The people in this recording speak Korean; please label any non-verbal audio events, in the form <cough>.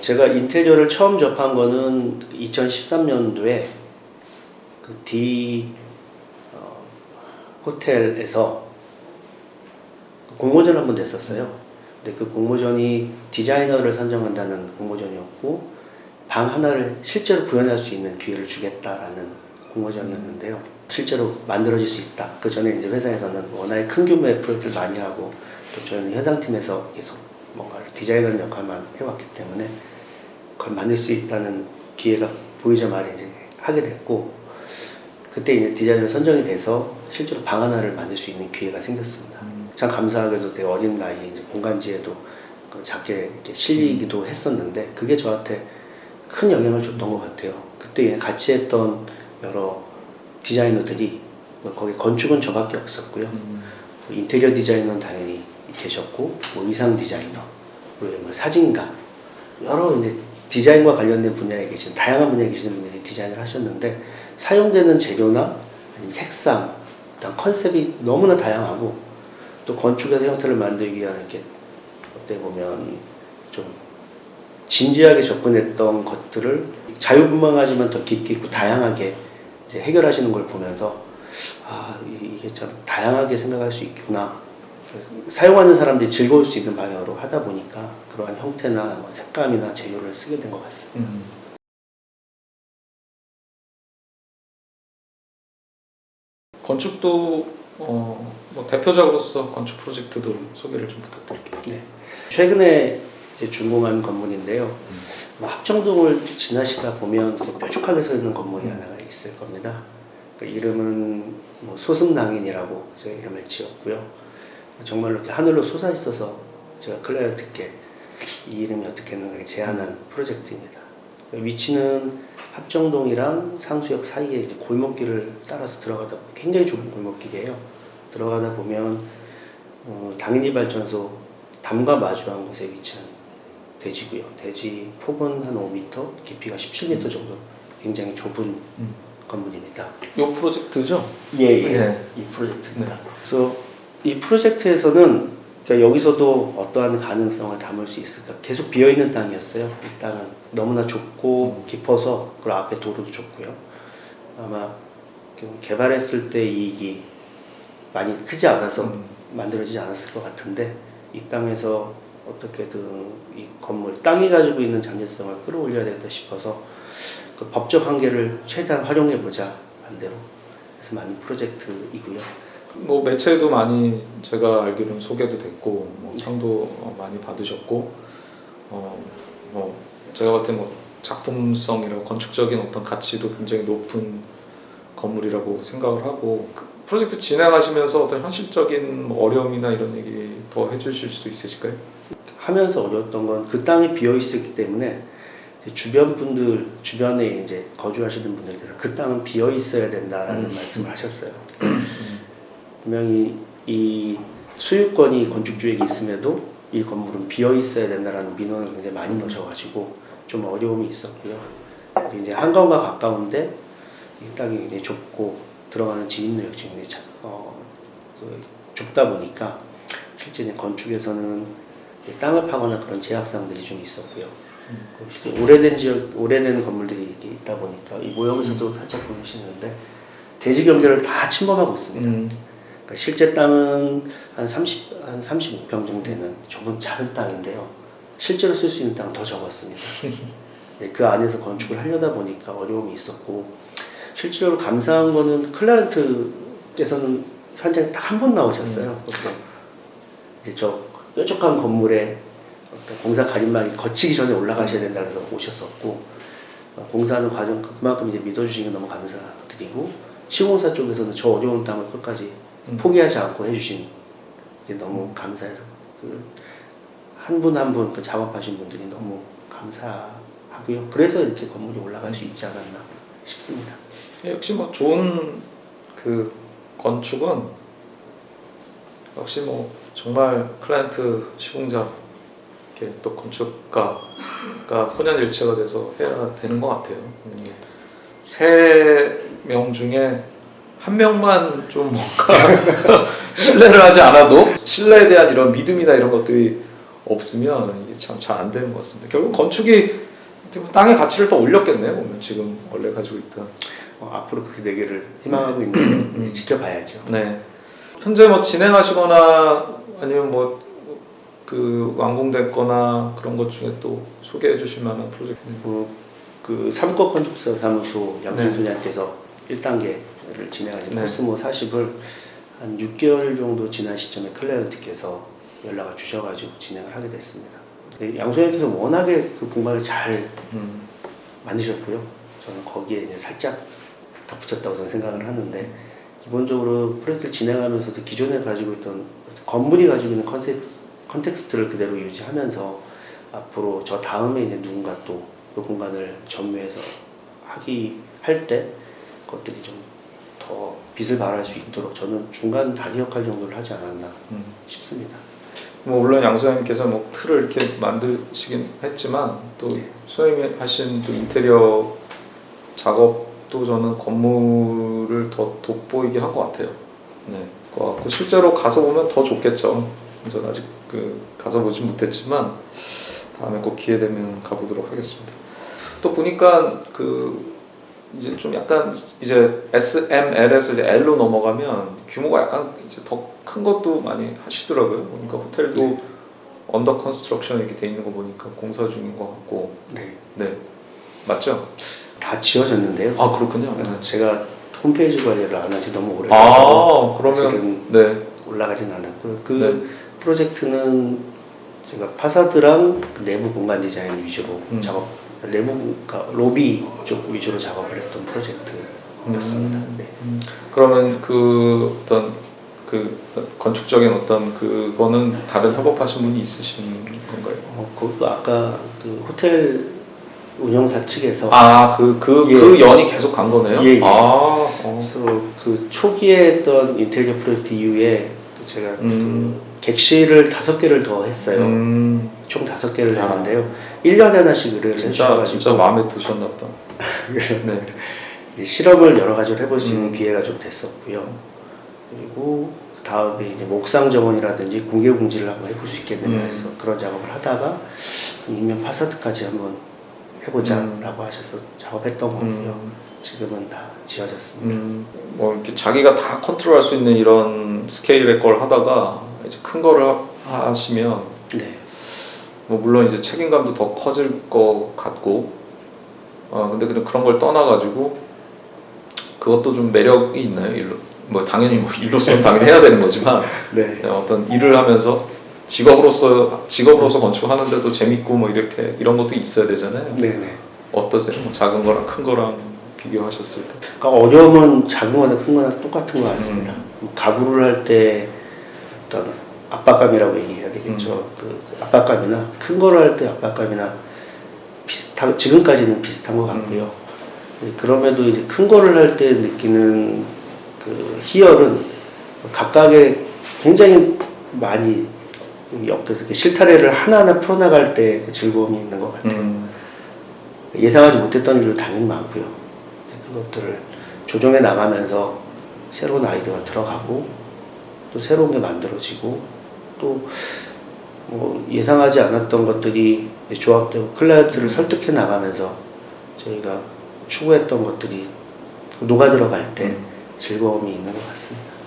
제가 인테리어를 처음 접한 거는 2013년도에 그 D 어, 호텔에서 공모전 한 번 냈었어요. 근데 그 공모전이 디자이너를 선정한다는 공모전이었고 방 하나를 실제로 구현할 수 있는 기회를 주겠다라는 공모전이었는데요. 실제로 만들어질 수 있다. 그 전에 이제 회사에서는 워낙에 큰 규모의 프로젝트를 많이 하고 또 저희는 현상팀에서 계속 뭔가 디자이너 역할만 해왔기 때문에 그걸 만들 수 있다는 기회가 보이자마자 이제 하게 됐고 그때 이제 디자이너 선정이 돼서 실제로 방 하나를 만들 수 있는 기회가 생겼습니다. 참 감사하게도 되게 어린 나이에 이제 공간지에도 그 작게 실리기도 했었는데 그게 저한테 큰 영향을 줬던 것 같아요. 그때 같이 했던 여러 디자이너들이 뭐 거기 건축은 저밖에 없었고요. 음. 뭐 인테리어 디자이너는 당연히 계셨고 뭐 의상 디자이너, 뭐 사진가 여러 이제 디자인과 관련된 분야에 계신 다양한 분야에 계시는 분들이 디자인을 하셨는데 사용되는 재료나 아니면 색상, 일단 컨셉이 너무나 다양하고 또 건축에서 형태를 만들기 위한 이렇게 어떻게 보면 좀 진지하게 접근했던 것들을 자유분방하지만 더 깊게 있고 다양하게 해결하시는 걸 보면서 아 이- 이게 참 다양하게 생각할 수 있구나 사용하는 사람들이 즐거울 수 있는 방향으로 하다 보니까 그러한 형태나 뭐 색감이나 재료를 쓰게 된 것 같습니다. 음. 건축도 어, 뭐 대표적으로서 건축 프로젝트도 소개를 좀 부탁드릴게요. 네. 최근에 이제 준공한 건물인데요. 뭐 합정동을 지나시다 보면 이제 뾰족하게 서 있는 건물이 하나가 있을 겁니다. 그 이름은 뭐 소승낭인이라고 제가 이름을 지었고요. 정말로 하늘로 솟아 있어서 제가 클라이언트께 이 이름이 어떻겠는가 제안한 프로젝트입니다. 그 위치는 합정동이랑 상수역 사이에 이제 골목길을 따라서 들어가다 보면 굉장히 좁은 골목길이에요. 들어가다 보면 어, 당연히 발전소 담과 마주한 곳에 위치한 대지고요. 대지 폭은 한 5m, 깊이가 17m 정도 굉장히 좁은 음. 건물입니다. 요 프로젝트죠? 예, 예. 네. 이 프로젝트입니다. 그래서 이 프로젝트에서는 그러니까 여기서도 어떠한 가능성을 담을 수 있을까? 계속 비어 있는 땅이었어요. 이 땅은 너무나 좁고 깊어서 그 앞에 도로도 좁고요. 아마 그 개발했을 때 이익이 많이 크지 않아서 음. 만들어지지 않았을 것 같은데 이 땅에서 어떻게든 이 건물 땅이 가지고 있는 잠재성을 끌어올려야 되겠다 싶어서 그 법적 한계를 최대한 활용해 보자 반대로 해서 만든 프로젝트이고요. 뭐 매체에도 많이 제가 알기로는 소개도 됐고 뭐 상도 어, 많이 받으셨고 어, 뭐 제가 봤을 때 뭐 작품성이나 건축적인 어떤 가치도 굉장히 높은 건물이라고 생각을 하고 그 프로젝트 진행하시면서 어떤 현실적인 뭐 어려움이나 이런 얘기 더 해주실 수 있으실까요? 하면서 어려웠던 건 그 땅이 비어 있었기 때문에 주변 분들 주변에 이제 거주하시는 분들께서 그 땅은 비어 있어야 된다라는 음. 말씀을 하셨어요. 분명히 이 소유권이 건축주에게 있음에도 이 건물은 비어 있어야 된다라는 민원을 굉장히 많이 넣으셔가지고 좀 어려움이 있었고요. 이제 한강과 가까운데 이 땅이 굉장히 좁고 들어가는 진입로역 지금 차- 어, 그 좁다 보니까 실제 건축에서는 이 땅을 파거나 그런 제약사항들이 좀 있었고요. 오래된 지역, 오래된 건물들이 있다 보니까 이 모형에서도 살짝 보이시는데 대지 경계를 다 침범하고 있습니다. 음. 그러니까 실제 땅은 한 30, 한 35평 정도 되는 좁은 작은 땅인데요. 실제로 쓸 수 있는 땅은 더 적었습니다. <laughs> 네, 그 안에서 건축을 하려다 보니까 어려움이 있었고 실제로 감사한 거는 클라이언트께서는 현장에 딱 한 번 나오셨어요. 그래서 이제 저 뾰족한 건물에 어떤 공사 가림막이 거치기 전에 올라가셔야 된다 그래서 오셨었고 어, 공사하는 과정 그만큼 이제 믿어주신 게 너무 감사드리고 시공사 쪽에서는 저 어려운 땅을 끝까지 음. 포기하지 않고 해주신 게 너무 감사해서 그 한 분 한 분 그 작업하신 분들이 너무 감사하고요. 그래서 이렇게 건물이 올라갈 수 있지 않았나 싶습니다. 역시 뭐 좋은 그 건축은 역시 뭐 정말 클라이언트 시공자 이렇게 또 건축가가 혼연일체가 돼서 해야 되는 것 같아요. 세 명 중에 한 명만 좀 뭔가 <laughs> 신뢰를 하지 않아도 신뢰에 대한 이런 믿음이나 이런 것들이 없으면 이게 참 잘 안 되는 것 같습니다. 결국 건축이 땅의 가치를 더 올렸겠네요. 보면 지금 원래 가지고 있던. 어, 앞으로 그렇게 되기를 희망하고 있는데 이제 지켜봐야죠. 네. 현재 뭐 진행하시거나 아니면 뭐 그 완공됐거나 그런 것 중에 또 소개해 주실 만한 프로젝트. 뭐, 그 삼거 건축사 사무소 네. 양준 소장께서 1단계 를 진행하신 네. 코스모 40을 한 6개월 정도 지난 시점에 클라이언트께서 연락을 주셔가지고 진행을 하게 됐습니다. 네, 양 소장께서 워낙에 그 공간을 잘 음. 만드셨고요. 저는 거기에 이제 살짝 덧붙였다고 저는 생각을 하는데 기본적으로 프로젝트를 진행하면서도 기존에 가지고 있던 건물이 가지고 있는 컨텍스, 컨텍스트를 그대로 유지하면서 앞으로 저 다음에 이제 누군가 또 그 공간을 전무해서 하기 할때 그것들이 좀 더 빛을 발할 수 있도록 저는 중간 다리 역할 정도를 하지 않았나 음. 네. 싶습니다. 뭐 물론 양 소장님께서 뭐 틀을 이렇게 만드시긴 했지만 또 소장님이 하신 또 인테리어 작업도 저는 건물을 더 돋보이게 한 것 같아요. 네. 그 실제로 가서 보면 더 좋겠죠. 저는 아직 그 가서 보진 못했지만 다음에 꼭 기회 되면 가보도록 하겠습니다. 또 보니까 그 이제 좀 약간 이제 SML에서 이제 L로 넘어가면 규모가 약간 이제 더 큰 것도 많이 하시더라고요. 그러니까 호텔도 언더 컨스트럭션 이렇게 돼 있는 거 보니까 공사 중인 것 같고, 네, 네 맞죠? 다 지어졌는데요. 아 그렇군요. 네. 제가 홈페이지 관리를 안 한지 너무 오래돼서 아 그러면 네, 올라가진 않았고요. 그 네. 프로젝트는 제가 파사드랑 그 내부 공간 디자인 위주로 음. 작업, 내부 로비 쪽 위주로 작업을 했던 프로젝트였습니다. 음. 네. 그러면 그 어떤 그 건축적인 어떤 그거는 다른 협업하신 분이 있으신 건가요? 어, 그것도 아까 그 호텔 운영사 측에서 아그그그 예. 연이 계속 간 거네요. 예, 예. 아 어. 그래서 그 초기에 했던 인테리어 프로젝트 이후에 또 제가 음. 그 객실을 다섯 개를 더 했어요. 음, 총 다섯 개를 아. 했는데요. 1년에 하나씩 의뢰를 진짜 해주셔가지고 진짜 마음에 드셨나 보다. <laughs> 그래서 네. 이제 실험을 여러 가지를 해볼 수 있는 음. 기회가 좀 됐었고요. 그리고 그 다음에 이제 목상 정원이라든지 공개 공지를 한번 해볼 수 있겠느냐 음. 해서 그런 작업을 하다가 인면 파사드까지 한번 해보자라고 하셔서 작업했던 거고요. 음. 지금은 다 지어졌습니다. 음, 뭐 이렇게 자기가 다 컨트롤할 수 있는 이런 스케일의 걸 하다가 이제 큰 거를 하- 하시면 네. 뭐 물론 이제 책임감도 더 커질 것 같고 어 근데 그냥 그런 걸 떠나가지고 그것도 좀 매력이 있나요 일로 뭐 당연히 뭐 <laughs> 일로서는 당연히 해야 되는 거지만 <laughs> 네. 어떤 일을 하면서 직업으로서 직업으로서 건축하는데도 재밌고 뭐 이렇게 이런 것도 있어야 되잖아요 네네. 어떠세요 뭐 작은 거랑 큰 거랑 비교하셨을 때 그러니까 어려움은 작은 거나 큰 거나 똑같은 것 같습니다. 음. 가구를 할때 어떤 압박감이라고 얘기해야 되겠죠. 그 압박감이나 큰 거를 할때 압박감이나 비슷한 지금까지는 비슷한 것 같고요. 네, 그럼에도 이제 큰 거를 할 때 느끼는 그 희열은 각각의 굉장히 많이 이렇게 실타래를 하나하나 풀어나갈 때 그 즐거움이 있는 것 같아요. 음, 예상하지 못했던 일도 당연히 많고요. 그것들을 조정해 나가면서 새로운 아이디어가 들어가고 또 새로운 게 만들어지고 또 뭐 예상하지 않았던 것들이 조합되고 클라이언트를 설득해 나가면서 저희가 추구했던 것들이 녹아 들어갈 때 음. 즐거움이 있는 것 같습니다.